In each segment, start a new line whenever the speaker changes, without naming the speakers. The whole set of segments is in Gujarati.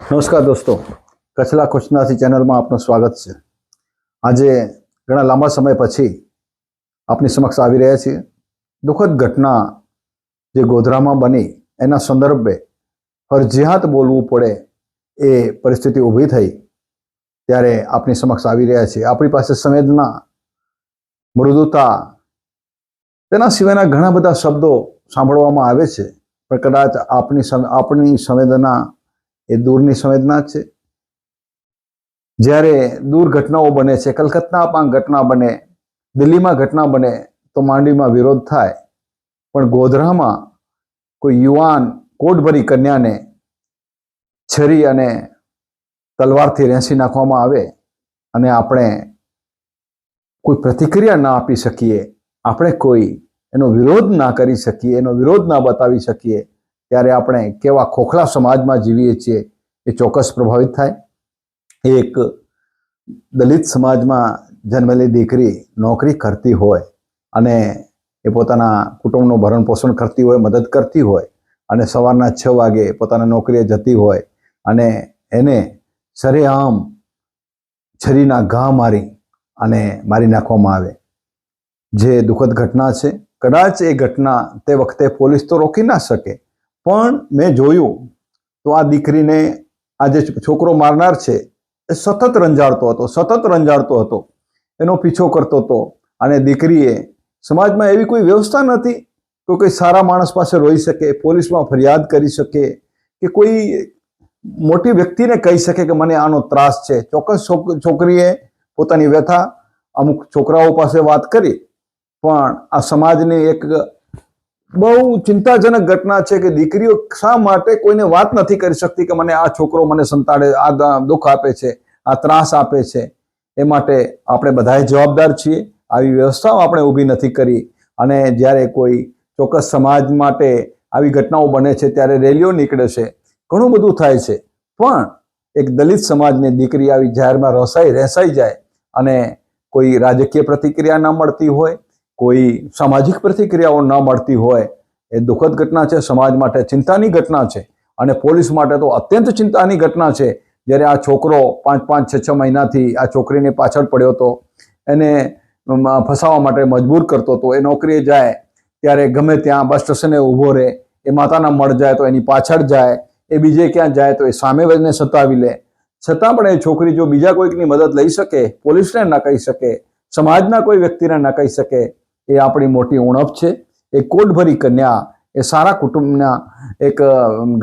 નમસ્કાર દોસ્તો. કચલા કુચનાથી ચેનલમાં આપનું સ્વાગત છે. આજે ઘણા લાંબા સમય પછી આપની સમક્ષ આવી રહ્યા છીએ. દુઃખદ ઘટના જે ગોધરામાં બની, એના સંદર્ભે ફરજિયાત બોલવું પડે એ પરિસ્થિતિ ઊભી થઈ ત્યારે આપની સમક્ષ આવી રહ્યા છીએ. આપણી પાસે સંવેદના, મૃદુતા, તેના સિવાયના ઘણા બધા શબ્દો સાંભળવામાં આવે છે. પણ કદાચ આપની આપણી સંવેદના એ દૂરની સંવેદના છે. જ્યારે દૂર ઘટનાઓ બને છે કલકત્તામાં ઘટના બને, દિલ્હીમાં ઘટના બને, તો માંડવીમાં વિરોધ થાય. પણ ગોધરામાં કોઈ યુવાન કોટભરી કન્યાને છરી અને તલવારથી રેંસી નાખવામાં આવે અને આપણે કોઈ પ્રતિક્રિયા ના આપી શકીએ, આપણે કોઈ એનો વિરોધ ના કરી શકીએ, એનો વિરોધ ના બતાવી શકીએ ત્યારે આપણે કેવા ખોખલા સમાજમાં જીવીએ છીએ એ ચોક્કસ પ્રભાવિત થાય. એક દલિત સમાજમાં જન્મેલી દીકરી નોકરી કરતી હોય અને એ પોતાના કુટુંબનું ભરણ પોષણ કરતી હોય, મદદ કરતી હોય અને સવારના છ વાગે પોતાના નોકરીએ જતી હોય અને એને સરેઆમ છરીના ઘા મારી અને મારી નાખવામાં આવે. જે દુઃખદ ઘટના છે, કદાચ એ ઘટના તે વખતે પોલીસ તો રોકી ના શકે પણ મેં જોયું તો આ દીકરીને આ જે છોકરો મારનાર છે, એ સતત રંજાડતો હતો, સતત રંજાડતો હતો, એનો પીછો કરતો હતો અને દીકરીએ સમાજમાં એવી કોઈ વ્યવસ્થા નથી તો કોઈ સારા માણસ પાસે રોઈ શકે, પોલીસમાં ફરિયાદ કરી શકે, કે કોઈ મોટી વ્યક્તિને કહી શકે કે મને આનો ત્રાસ છે. ચોક્કસ છોક- છોકરીએ પોતાની વ્યથા અમુક છોકરાઓ પાસે વાત કરી, પણ આ સમાજની એક બહુ ચિંતાજનક ઘટના છે કે દીકરીઓ શા માટે કોઈને વાત નથી કરી શકતી કે મને આ છોકરો મને સંતાડે, આ દુઃખ આપે છે, આ ત્રાસ આપે છે. એ માટે આપણે બધાએ જવાબદાર છીએ. આવી વ્યવસ્થાઓ આપણે ઊભી નથી કરી. અને જ્યારે કોઈ ચોક્કસ સમાજ માટે આવી ઘટનાઓ બને છે, ત્યારે રેલીઓ નીકળે છે. ઘણું બધું થાય છે. પણ એક દલિત સમાજની દીકરી આવી જાહેરમાં રસાઈ રહેસાઈ જાય અને કોઈ રાજકીય પ્રતિક્રિયા ન મળતી હોય કોઈ સામાજિક પ્રતિક્રિયાઓ ન મળતી હોય, એ દુઃખદ ઘટના છે, સમાજ માટે ચિંતાની ઘટના છે અને પોલીસ માટે તો અત્યંત ચિંતાની ઘટના છે. જ્યારે આ છોકરો પાંચ પાંચ, છ છ મહિનાથી આ છોકરીની પાછળ પડ્યો હતો, એને ફસાવા માટે મજબૂર કરતો હતો. એ નોકરીએ જાય, ત્યારે ગમે ત્યાં બસ સ્ટેશને ઊભો રહે, એ માતાના મળ જાય તો એની પાછળ જાય, એ બીજે ક્યાં જાય તો એ સામે વજને સતાવી લે. છતાં પણ એ છોકરી જો બીજા કોઈકની મદદ લઈ શકે, પોલીસને ન કહી શકે, સમાજના કોઈ વ્યક્તિને ન કહી શકે એ આપણી મોટી ઉણપ છે. એ કોટભરી કન્યા, એ સારા કુટુંબના, એક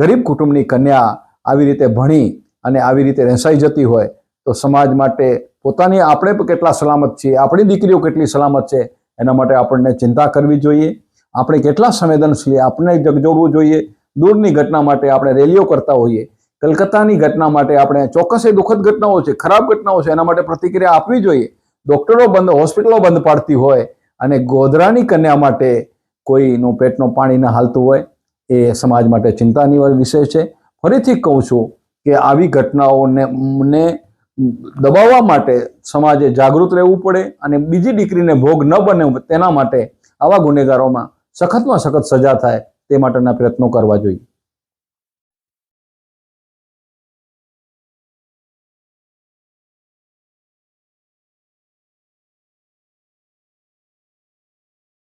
ગરીબ કુટુંબની કન્યા આવી રીતે ભણી અને આવી રીતે રહેસાઈ જતી હોય તો સમાજ માટે પોતાની આપણે પણ કેટલા સલામત છીએ, આપણી દીકરીઓ કેટલી સલામત છે, એના માટે આપણને ચિંતા કરવી જોઈએ. આપણે કેટલા સંવેદનશીલ આપણે જગજોડવું જોઈએ. દૂરની ઘટના માટે આપણે રેલીઓ કરતા હોઈએ. કલકત્તાની ઘટના માટે આપણે ચોક્કસ એ દુઃખદ ઘટનાઓ છે, ખરાબ ઘટનાઓ છે, એના માટે પ્રતિક્રિયા આપવી જોઈએ. ડોક્ટરો બંધ, હોસ્પિટલો બંધ પાડતી હોય અને ગોધરાની કન્યા માટે કોઈનું પેટનું પાણી ન હાલતું હોય, એ સમાજ માટે ચિંતાની વિષય છે. ફરીથી કહું છું કે આવી ઘટનાઓને દબાવવા માટે સમાજે જાગૃત રહેવું પડે અને બીજી દીકરીને ભોગ ન બને તેના માટે આવા ગુનેગારોમાં સખતમાં સખત સજા થાય તે માટેના પ્રયત્નો કરવા જોઈએ.